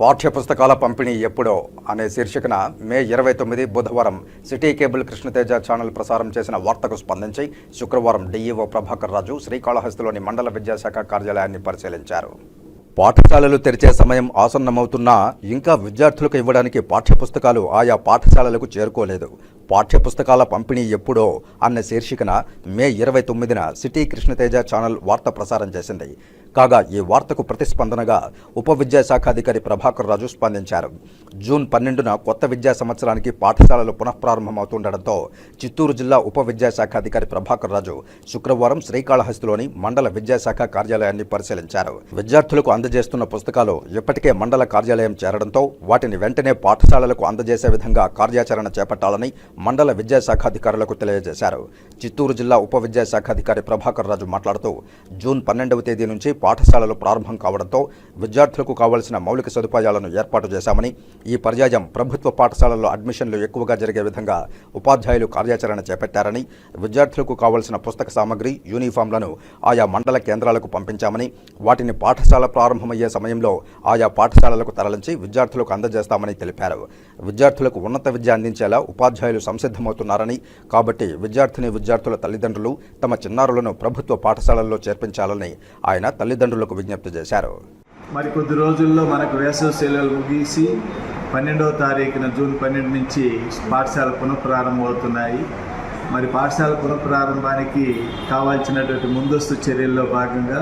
పాఠ్యపుస్తకాల పంపిణీ ఎప్పుడో అనే శీర్షికన మే ఇరవై తొమ్మిది బుధవారం సిటీ కేబుల్ కృష్ణతేజ ఛానల్ ప్రసారం చేసిన వార్తకు స్పందించి శుక్రవారం డీఈఓ ప్రభాకర్ రాజు శ్రీకాళహస్తిలోని మండల విద్యాశాఖ కార్యాలయాన్ని పరిశీలించారు. పాఠశాలలు తెరిచే సమయం ఆసన్నమవుతున్నా ఇంకా విద్యార్థులకు ఇవ్వడానికి పాఠ్యపుస్తకాలు ఆయా పాఠశాలలకు చేరుకోలేదు. పాఠ్యపుస్తకాల పంపిణీ ఎప్పుడో అన్న శీర్షికన మే ఇరవై తొమ్మిదిన సిటీ కృష్ణతేజ ఛానల్ వార్త ప్రసారం చేసింది. కాగా ఈ వార్తకు ప్రతిస్పందనగా ఉప విద్యాశాఖాధికారి ప్రభాకర్ రాజు స్పందించారు. జూన్ పన్నెండున కొత్త విద్యా సంవత్సరానికి పాఠశాలలు పునఃప్రారంభమవుతుండటంతో చిత్తూరు జిల్లా ఉప విద్యాశాఖాధికారి ప్రభాకర్ రాజు శుక్రవారం శ్రీకాళహస్తిలోని మండల విద్యాశాఖ కార్యాలయాన్ని పరిశీలించారు. విద్యార్థులకు అందజేస్తున్న పుస్తకాలు ఇప్పటికే మండల కార్యాలయం చేరడంతో వాటిని వెంటనే పాఠశాలలకు అందజేసే విధంగా కార్యాచరణ చేపట్టాలని మండల విద్యాశాఖాధికారులకు తెలియజేశారు. చిత్తూరు జిల్లా ఉప విద్యాశాఖాధికారి ప్రభాకర్ రాజు మాట్లాడుతూ జూన్ పన్నెండవ తేదీ నుంచి పాఠశాలలు ప్రారంభం కావడంతో విద్యార్థులకు కావలసిన మౌలిక సదుపాయాలను ఏర్పాటు చేశామని ఈ పర్యాయం ప్రభుత్వ పాఠశాలల్లో అడ్మిషన్లు ఎక్కువగా జరిగే విధంగా ఉపాధ్యాయులు కార్యాచరణ చేపట్టారని విద్యార్థులకు కావలసిన పుస్తక సామగ్రి యూనిఫామ్లను ఆయా మండల కేంద్రాలకు పంపించామని వాటిని పాఠశాల ప్రారంభమయ్యే సమయంలో ఆయా పాఠశాలలకు తరలించి విద్యార్థులకు అందజేస్తామని తెలిపారు. విద్యార్థులకు ఉన్నత విద్య అందించేలా ఉపాధ్యాయులు సంసిద్ధమవుతున్నారని కాబట్టి విద్యార్థిని విద్యార్థుల తల్లిదండ్రులు తమ చిన్నారులను ప్రభుత్వ పాఠశాలల్లో చేర్పించాలని ఆయన తల్లి తల్లిదండ్రులకు విజ్ఞప్తి చేశారు. మరి కొద్ది రోజుల్లో మనకు వేసవి సెలవులు ముగిసి పన్నెండవ తారీఖున జూన్ పన్నెండు నుంచి పాఠశాల పునఃప్రారంభమవుతున్నాయి మరి పాఠశాల పునఃప్రారంభానికి కావాల్సినటువంటి ముందస్తు చర్యల్లో భాగంగా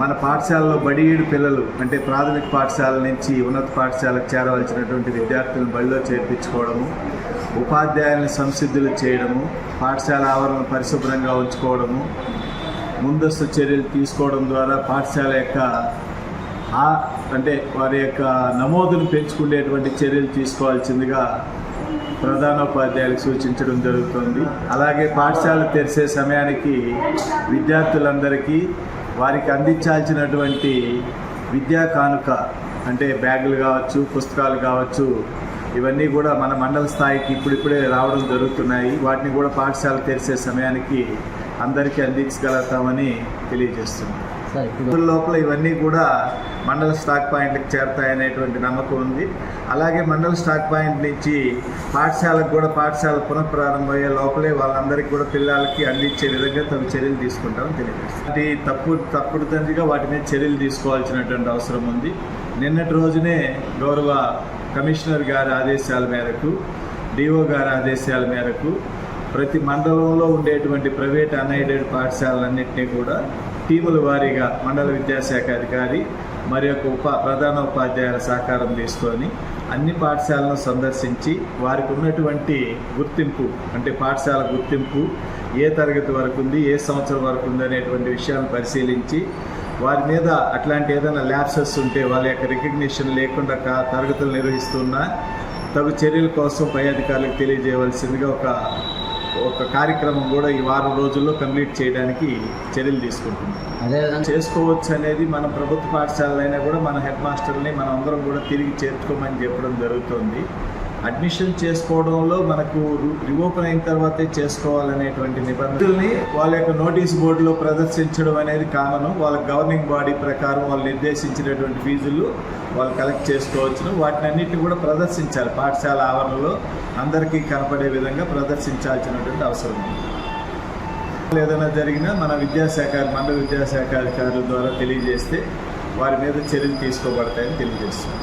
మన పాఠశాలలో బడియేడు పిల్లలు అంటే ప్రాథమిక పాఠశాల నుంచి ఉన్నత పాఠశాలకు చేరవలసినటువంటి విద్యార్థులను బడిలో చేర్పించుకోవడము ఉపాధ్యాయులను సంసిద్ధులు చేయడము పాఠశాల ఆవరణ పరిశుభ్రంగా ఉంచుకోవడము ముందస్తు చర్యలు తీసుకోవడం ద్వారా పాఠశాల యొక్క అంటే వారి యొక్క నమోదును పెంచుకునేటువంటి చర్యలు తీసుకోవాల్సిందిగా ప్రధానోపాధ్యాయులకు సూచించడం జరుగుతుంది. అలాగే పాఠశాల తెరిసే సమయానికి విద్యార్థులందరికీ వారికి అందించాల్సినటువంటి విద్యా కానుక అంటే బ్యాగులు కావచ్చు పుస్తకాలు కావచ్చు ఇవన్నీ కూడా మన మండల స్థాయికి ఇప్పుడిప్పుడే రావడం జరుగుతున్నాయి. వాటిని కూడా పాఠశాల తెరిసే సమయానికి అందరికీ అందించగలుగుతామని తెలియజేస్తున్నాం. లోపల ఇవన్నీ కూడా మండల స్టాక్ పాయింట్కి చేరతాయనేటువంటి నమ్మకం ఉంది. అలాగే మండల స్టాక్ పాయింట్ నుంచి పాఠశాలకు కూడా పాఠశాల పునఃప్రారంభమయ్యే లోపలే వాళ్ళందరికీ కూడా పిల్లలకి అందించే విధంగా తమ చర్యలు తీసుకుంటామని తెలియజేస్తుంది అది తప్పుడు తప్పుడు తండ్రిగా వాటి మీద చర్యలు తీసుకోవాల్సినటువంటి అవసరం ఉంది. నిన్నటి రోజునే గౌరవ కమిషనర్ గారి ఆదేశాల మేరకు డిఓ గారి ఆదేశాల మేరకు ప్రతి మండలంలో ఉండేటువంటి ప్రైవేట్ అన్ఎయిడెడ్ పాఠశాలలన్నింటినీ కూడా టీముల వారీగా మండల విద్యాశాఖ అధికారి మరి యొక్క ఉప ప్రధాన ఉపాధ్యాయుల సహకారం తీసుకొని అన్ని పాఠశాలను సందర్శించి వారికి ఉన్నటువంటి గుర్తింపు అంటే పాఠశాల గుర్తింపు ఏ తరగతి వరకు ఉంది ఏ సంవత్సరం వరకు ఉంది అనేటువంటి విషయాలను పరిశీలించి వారి మీద అట్లాంటి ఏదైనా ల్యాప్సెస్ ఉంటే వాళ్ళ యొక్క రికగ్నిషన్ లేకుండా తరగతులు నిర్వహిస్తున్నా తగు చర్యల కోసం పై అధికారులకు తెలియజేయవలసిందిగా ఒక ఒక కార్యక్రమం కూడా ఈ వారం రోజుల్లో కంప్లీట్ చేయడానికి చర్యలు తీసుకుంటున్నాం అదేవిధంగా చేసుకోవచ్చు అనేది మన ప్రభుత్వ పాఠశాలైనా కూడా మన హెడ్ మాస్టర్ని మనం అందరం కూడా తిరిగి చేర్చుకోమని చెప్పడం జరుగుతుంది. అడ్మిషన్ చేసుకోవడంలో మనకు రిఓపెన్ అయిన తర్వాతే చేసుకోవాలనేటువంటి నిబంధనల్ని వాళ్ళ యొక్క నోటీస్ బోర్డులో ప్రదర్శించడం అనేది కామన్. వాళ్ళ గవర్నింగ్ బాడీ ప్రకారం వాళ్ళు నిర్దేశించినటువంటి ఫీజులు వాళ్ళు కలెక్ట్ చేసుకోవచ్చును. వాటిని అన్నిటిని కూడా ప్రదర్శించాలి. పాఠశాల ఆవరణలో అందరికీ కనపడే విధంగా ప్రదర్శించాల్సినటువంటి అవసరం ఉంది. ఏదైనా జరిగినా మన విద్యాశాఖ మండల విద్యాశాఖ అధికారుల ద్వారా తెలియజేస్తే వారి మీద చర్యలు తీసుకోబడతాయని తెలియజేస్తున్నాం.